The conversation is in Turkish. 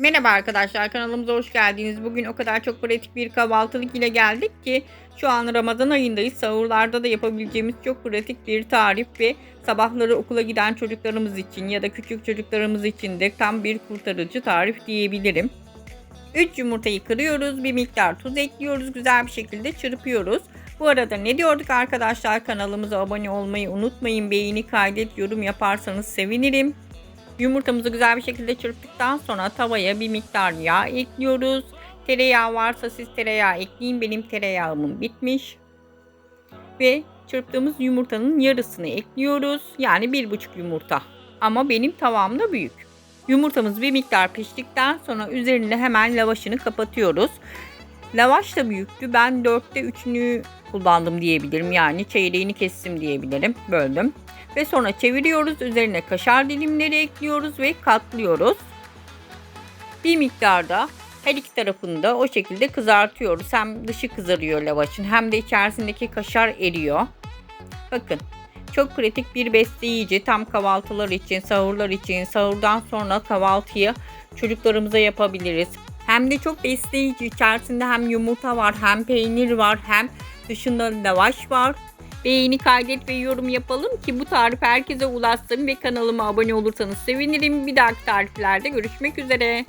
Merhaba arkadaşlar kanalımıza hoş geldiniz. Bugün o kadar çok pratik bir kahvaltılık ile geldik ki şu an Ramazan ayındayız. Sahurlarda da yapabileceğimiz çok pratik bir tarif ve sabahları okula giden çocuklarımız için ya da küçük çocuklarımız için de tam bir kurtarıcı tarif diyebilirim. 3 yumurtayı kırıyoruz, bir miktar tuz ekliyoruz, güzel bir şekilde çırpıyoruz. Bu arada ne diyorduk arkadaşlar kanalımıza abone olmayı unutmayın. Beğeni kaydet, yorum yaparsanız sevinirim. Yumurtamızı güzel bir şekilde çırptıktan sonra tavaya bir miktar yağ ekliyoruz. Tereyağı varsa siz tereyağı ekleyin. Benim tereyağımın bitmiş. Ve çırptığımız yumurtanın yarısını ekliyoruz. Yani bir buçuk yumurta. Ama benim tavam da büyük. Yumurtamız bir miktar piştikten sonra üzerine hemen lavaşını kapatıyoruz. Lavaş da büyüktü. Ben dörtte üçünü kullandım diyebilirim. Yani çeyreğini kestim diyebilirim. Böldüm. Ve sonra çeviriyoruz. Üzerine kaşar dilimleri ekliyoruz ve katlıyoruz. Bir miktarda her iki tarafını da o şekilde kızartıyoruz. Hem dışı kızarıyor lavaşın hem de içerisindeki kaşar eriyor. Bakın çok pratik bir besleyici tam kahvaltılar için, sahurlar için, sahurdan sonra kahvaltıyı çocuklarımıza yapabiliriz. Hem de çok besleyici. İçerisinde hem yumurta var, hem peynir var, hem dışında lavaş var. Beğeni kaydet ve yorum yapalım ki bu tarif herkese ulaşsın ve kanalıma abone olursanız sevinirim. Bir dahaki tariflerde görüşmek üzere.